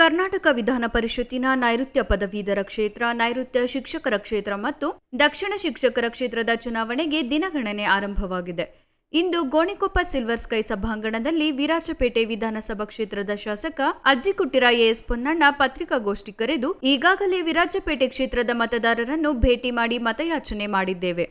ಕರ್ನಾಟಕ ವಿಧಾನ ಪರಿಷತ್ತಿನ ನೈಋತ್ಯ ಪದವೀಧರ ಕ್ಷೇತ್ರ, ನೈಋತ್ಯ ಶಿಕ್ಷಕರ ಕ್ಷೇತ್ರ ಮತ್ತು ದಕ್ಷಿಣ ಶಿಕ್ಷಕರ ಕ್ಷೇತ್ರದ ಚುನಾವಣೆಗೆ ದಿನಗಣನೆ ಆರಂಭವಾಗಿದೆ. ಇಂದು ಗೋಣಿಕೊಪ್ಪ ಸಿಲ್ವರ್ ಸ್ಕೈ ಸಭಾಂಗಣದಲ್ಲಿ ವಿರಾಜಪೇಟೆ ವಿಧಾನಸಭಾ ಕ್ಷೇತ್ರದ ಶಾಸಕ ಅಜ್ಜಿಕುಟ್ಟಿರ ಎಎಸ್ ಪೊನ್ನಣ್ಣ ಪತ್ರಿಕಾಗೋಷ್ಠಿ ಕರೆದು ಈಗಾಗಲೇ ವಿರಾಜಪೇಟೆ ಕ್ಷೇತ್ರದ ಮತದಾರರನ್ನು ಭೇಟಿ ಮಾಡಿ ಮತಯಾಚನೆ ಮಾಡಿದ್ದೇವೆ.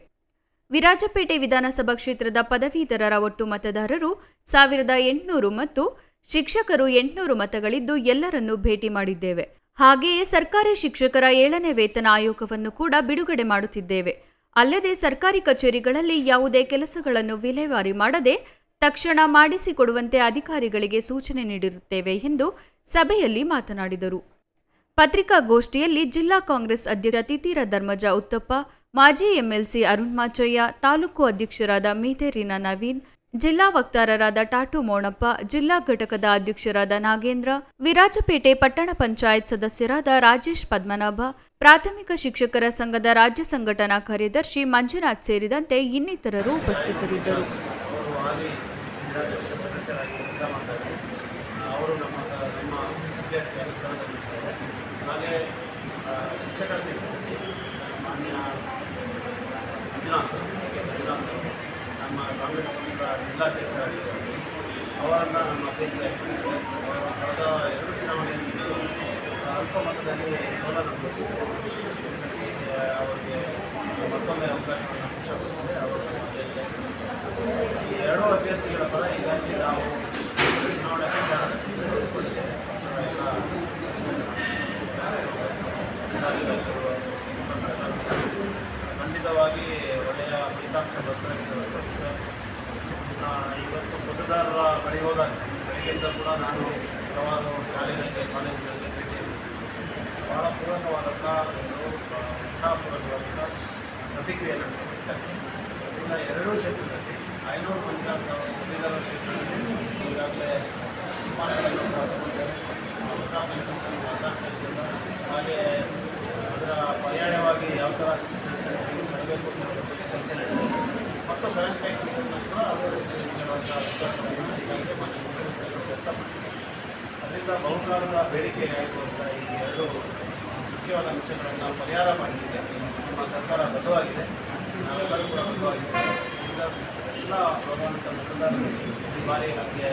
ವಿರಾಜಪೇಟೆ ವಿಧಾನಸಭಾ ಕ್ಷೇತ್ರದ ಪದವೀಧರರ ಒಟ್ಟು ಮತದಾರರು ಸಾವಿರದ ಎಂಟುನೂರು ಮತ್ತು ಶಿಕ್ಷಕರು ಎಂಟುನೂರು ಮತಗಳಿದ್ದು ಎಲ್ಲರನ್ನೂ ಭೇಟಿ ಮಾಡಿದ್ದೇವೆ. ಹಾಗೆಯೇ ಸರ್ಕಾರಿ ಶಿಕ್ಷಕರ ಏಳನೇ ವೇತನ ಆಯೋಗವನ್ನು ಕೂಡ ಬಿಡುಗಡೆ ಮಾಡುತ್ತಿದ್ದೇವೆ. ಅಲ್ಲದೆ ಸರ್ಕಾರಿ ಕಚೇರಿಗಳಲ್ಲಿ ಯಾವುದೇ ಕೆಲಸಗಳನ್ನು ವಿಲೇವಾರಿ ಮಾಡದೆ ತಕ್ಷಣ ಮಾಡಿಸಿಕೊಡುವಂತೆ ಅಧಿಕಾರಿಗಳಿಗೆ ಸೂಚನೆ ನೀಡಿರುತ್ತೇವೆ ಎಂದು ಸಭೆಯಲ್ಲಿ ಮಾತನಾಡಿದರು. ಪತ್ರಿಕಾಗೋಷ್ಠಿಯಲ್ಲಿ ಜಿಲ್ಲಾ ಕಾಂಗ್ರೆಸ್ ಅಧ್ಯಕ್ಷ ತಿತೀರ ಧರ್ಮಜ ಉತ್ತಪ್ಪ, ಮಾಜಿ ಎಂಎಲ್ಸಿ ಅರುಣ್ ಮಾಚಯ್ಯ, ತಾಲೂಕು ಅಧ್ಯಕ್ಷರಾದ ಮೀತೇರಿನ ನವೀನ್ ಜಿಲ್ಲಾ ವಕ್ತಾರರಾದ ಟಾಟು ಮೋಣಪ್ಪ, ಜಿಲ್ಲಾ ಘಟಕದ ಅಧ್ಯಕ್ಷರಾದ ನಾಗೇಂದ್ರ, ವಿರಾಜಪೇಟೆ ಪಟ್ಟಣ ಪಂಚಾಯತ್ ಸದಸ್ಯರಾದ ರಾಜೇಶ್ ಪದ್ಮನಾಭ, ಪ್ರಾಥಮಿಕ ಶಿಕ್ಷಕರ ಸಂಘದ ರಾಜ್ಯ ಸಂಘಟನಾ ಕಾರ್ಯದರ್ಶಿ ಮಂಜುನಾಥ್ ಸೇರಿದಂತೆ ಇನ್ನಿತರರು ಉಪಸ್ಥಿತರಿದ್ದರು. ನಮ್ಮ ನಮ್ಮ ಪಕ್ಷದ ಅವರನ್ನು ನಮ್ಮ ಅಭ್ಯರ್ಥಿಯಾಗಿ ಕಳೆದ ಎರಡು ಚುನಾವಣೆಯಲ್ಲಿ ಅಲ್ಪ ಮತದಲ್ಲಿ ಸೋಲನುಭವಿಸಿದ್ದಾರೆ ಈ ಸತಿ ಅವರಿಗೆ ಮತ್ತೊಮ್ಮೆ ಅವಕಾಶವನ್ನು ಪಕ್ಷ ಕೊಟ್ಟಿದೆ ಅವರು ಈ ಎರಡೂ ಅಭ್ಯರ್ಥಿಗಳ ಪರ ಹೀಗಾಗಿ ನಾವು ಚುನಾವಣೆ ಪ್ರಚಾರದಲ್ಲಿ ತೊಡಗಿಸಿಕೊಂಡಿದ್ದೇವೆ ಖಂಡಿತವಾಗಿ ಒಳ್ಳೆಯ ಫಲಿತಾಂಶ ಬರ್ತದೆ ವಿಶ್ವಾಸ ಇವತ್ತು ಮತದಾರರ ಬಳಿ ಹೋದಾಗ ಬೆಳಗ್ಗೆಯಿಂದ ಕೂಡ ನಾನು ಹಲವಾರು ಶಾಲೆಗಳಿಗೆ, ಕಾಲೇಜುಗಳಿಗೆ ಭೇಟಿ ಭಾಳ ಪೂರಕವಾದಂಥ ಒಂದು ಉತ್ಸಾಹಪೂರ್ವಕವಾದಂಥ ಪ್ರತಿಕ್ರಿಯೆ ನನಗೆ ಸಿಗ್ತದೆ ಇನ್ನು ಎರಡೂ ಕ್ಷೇತ್ರದಲ್ಲಿ, ಐನೂರು ಮಂಜುನಾಥ್ ಅವರ ಮತದಾರರ ಕ್ಷೇತ್ರದಲ್ಲಿ ಈಗಾಗಲೇ ಹೊಸ ಪೆನ್ಷನ್ಸನ್ನು ಮಾತಾಡ್ತಾ ಹಾಗೆ ಅದರ ಪರ್ಯಾಯವಾಗಿ ಯಾವ ಥರ ಪೇ ಕಮಿಷನ್ನ ಕೂಡ ಹೇಳುವಂಥ ವಿಶ್ವಾಸವನ್ನು ಈಗಾಗಲೇ ಮಾನ್ಯ ಮುಖ್ಯಮಂತ್ರಿಗಳು ಅದರಿಂದ ಬಹುಕಾಲದ ಬೇಡಿಕೆ ಆಗಿರುವಂಥ ಈ ಎರಡು ಮುಖ್ಯವಾದ ಅಂಶಗಳನ್ನು ಪರಿಹಾರ ಮಾಡಲಿಕ್ಕೆ ನಮ್ಮ ಸರ್ಕಾರ ಬದ್ಧವಾಗಿದೆ. ನಾವೆಲ್ಲರೂ ಕೂಡ ಬದ್ಧವಾಗಿದೆ ಎಲ್ಲ ಗೌರವಾನ್ವಿತ ಮತದಾರರಿಗೆ ಈ ಬಾರಿ ನಮಗೆ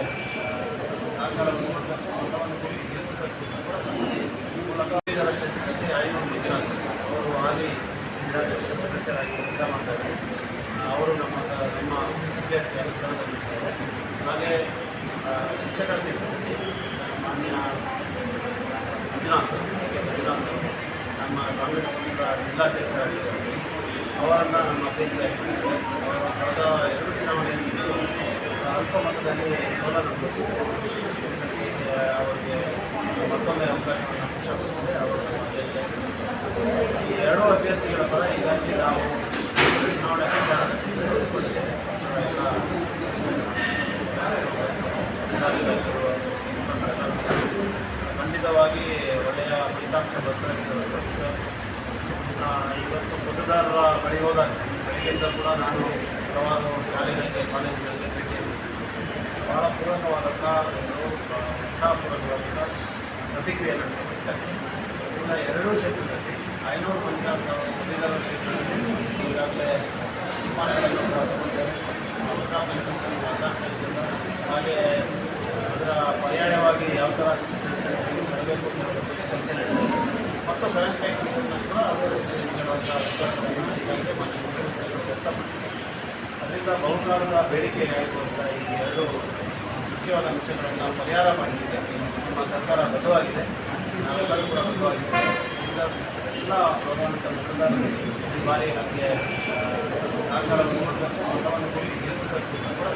ಸಹಕಾರವನ್ನು ಕೊಡಬೇಕು ಮತವನ್ನು ಕೊಡಿ ಗೆಲ್ಲಿಸಬೇಕು ಅಂತ ಕೂಡ ನಾನು ಈ ಮೂಲಕ ಇದರ ಕ್ಷೇತ್ರದಲ್ಲಿ ಐನೂರು ಮಂಜುನಾಥ್ ಅವರು ಹಾಲಿ ವಿಧಾನ ಪರಿಷತ್ ಸದಸ್ಯರಾಗಿ ಕೆಲಸ ಮಾಡ್ತಾರೆ ಅವರು ನಮ್ಮ ಸ ನಮ್ಮ ಅಭ್ಯರ್ಥಿಯಾಗಿ ಕಣದಲ್ಲಿದ್ದಾರೆ ಹಾಗೆ ಆ, ಶಿಕ್ಷಕರ ಕ್ಷೇತ್ರದಲ್ಲಿ ಮಾನ್ಯ ಮಂಜುನಾಥ್ ದಿನಾಂಕ ನಮ್ಮ ಕಾಂಗ್ರೆಸ್ ಪಕ್ಷದ ಜಿಲ್ಲಾಧ್ಯಕ್ಷರಾಗಿದ್ದಾರೆ ಅವರನ್ನು ನಮ್ಮ ಅಭ್ಯರ್ಥಿಯಾಗಿ ಕಳೆದ ಎರಡು ಚುನಾವಣೆಯಲ್ಲಿ ಅಲ್ಪ ಮತದಲ್ಲಿ ಸೋಲನುಭವಿಸಿದ್ದಾರೆ ಈ ಸತಿ ಅವರಿಗೆ ಮತ್ತೊಮ್ಮೆ ಅವಕಾಶವನ್ನು ಪಕ್ಷ ಕೊಟ್ಟಿದೆ ಈ ಎರಡೂ ಅಭ್ಯರ್ಥಿಗಳ ಪರ ಹೀಗಾಗಿ ನಾವು ಚುನಾವಣೆ ಪ್ರಚಾರದಲ್ಲಿ ತೊಡಗಿಸಿಕೊಂಡಿದ್ದೇವೆ ಖಂಡಿತವಾಗಿ ಫಲಿತಾಂಶ ಬರ್ತಾ ಅಂತ ವಿಶ್ವಾಸ ಇವತ್ತು ಮತದಾರರ ಬಳಿ ಹೋದಾಗ ಬೆಳಗ್ಗೆಯಿಂದ ಕೂಡ ನಾನು ಹಲವಾರು ಶಾಲೆಗಳಿಗೆ ಕಾಲೇಜುಗಳಿಗೆ ಭೇಟಿ ಭಾಳ ಪೂರಕವಾದಂಥ ಒಂದು ಉತ್ಸಾಹಪೂರ್ವಕವಾದಂಥ ಪ್ರತಿಕ್ರಿಯೆ ನನಗೆ ಸಿಗ್ತದೆ ಇನ್ನು ಎರಡೂ ಕ್ಷೇತ್ರದಲ್ಲಿ ಐನೂರು ಮಂಜುನಾಥ್ ಮತದಾರರ ಕ್ಷೇತ್ರದಲ್ಲಿ ಈಗಾಗಲೇ ತೀರ್ಮಾನಗಳನ್ನು ಮಾಡಿಕೊಂಡಿದ್ದಾರೆ ಹೊಸ ಪೆನ್ಷನ್ಸನ್ನು ಮಾತಾಡ್ತಾ ಇದ್ದಾರೆ ಹಾಗೆ ಅದರ ಪರ್ಯಾಯವಾಗಿ ಯಾವ ಥರ ಪೆನ್ಷನ್ಸ್ಗಳು ಮಾಡಬೇಕು ಅನ್ನೋದ್ರ ಬಗ್ಗೆ ಮತ್ತು ಸೆವೆನ್ ಪೇ ಕಮಿಷನ್ನ ಕೂಡ ಅಳವಡಿಸ್ತೀವಿ ಹೇಳುವಂಥ ವಿಶ್ವಾಸವನ್ನು ಈಗಾಗಲೇ ಮಾನ್ಯ ಮುಖ್ಯಮಂತ್ರಿಗಳು ವ್ಯಕ್ತಪಡಿಸಿದ್ದಾರೆ ಅದರಿಂದ ಬಹುಕಾಲದ ಬೇಡಿಕೆ ಆಗಿರುವಂಥ ಈ ಎರಡು ಮುಖ್ಯವಾದ ಅಂಶಗಳನ್ನು ಪರಿಹಾರ ಮಾಡಲಿಕ್ಕೆ ನಮ್ಮ ಸರ್ಕಾರ ಬದ್ಧವಾಗಿದೆ. ನಾವೆಲ್ಲರೂ ಕೂಡ ಬದ್ಧವಾಗಿದೆ ಎಲ್ಲ ಪ್ರಮಾಣಿತ ಮತದಾರರಿಗೆ ಈ ಬಾರಿ ನಮಗೆ ಸರ್ಕಾರವನ್ನು ಕೊಡಬೇಕು ಮತವನ್ನು ಕೂಡ ಗೆಲ್ಲಿಸಬೇಕು ಕೂಡ